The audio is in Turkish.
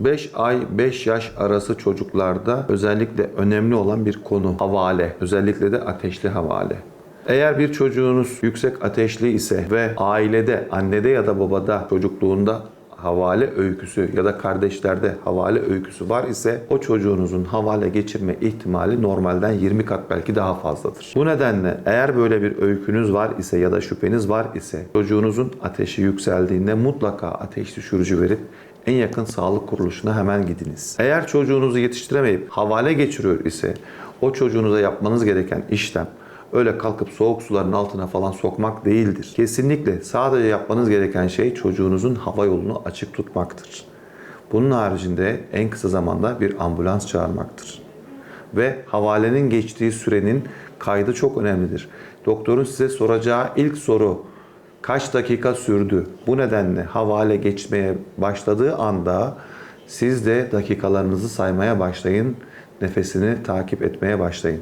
5 ay 5 yaş arası çocuklarda özellikle önemli olan bir konu havale. Özellikle de ateşli havale. Eğer bir çocuğunuz yüksek ateşli ise ve ailede, annede ya da babada çocukluğunda havale öyküsü ya da kardeşlerde havale öyküsü var ise o çocuğunuzun havale geçirme ihtimali normalden 20 kat belki daha fazladır. Bu nedenle eğer böyle bir öykünüz var ise ya da şüpheniz var ise çocuğunuzun ateşi yükseldiğinde mutlaka ateş düşürücü verip en yakın sağlık kuruluşuna hemen gidiniz. Eğer çocuğunuzu yetiştiremeyip havale geçiriyor ise o çocuğunuza yapmanız gereken işlem öyle kalkıp soğuk suların altına falan sokmak değildir. Kesinlikle sadece yapmanız gereken şey çocuğunuzun hava yolunu açık tutmaktır. Bunun haricinde en kısa zamanda bir ambulans çağırmaktır. Ve havalenin geçtiği sürenin kaydı çok önemlidir. Doktorun size soracağı ilk soru kaç dakika sürdü? Bu nedenle havale geçmeye başladığı anda siz de dakikalarınızı saymaya başlayın, nefesini takip etmeye başlayın.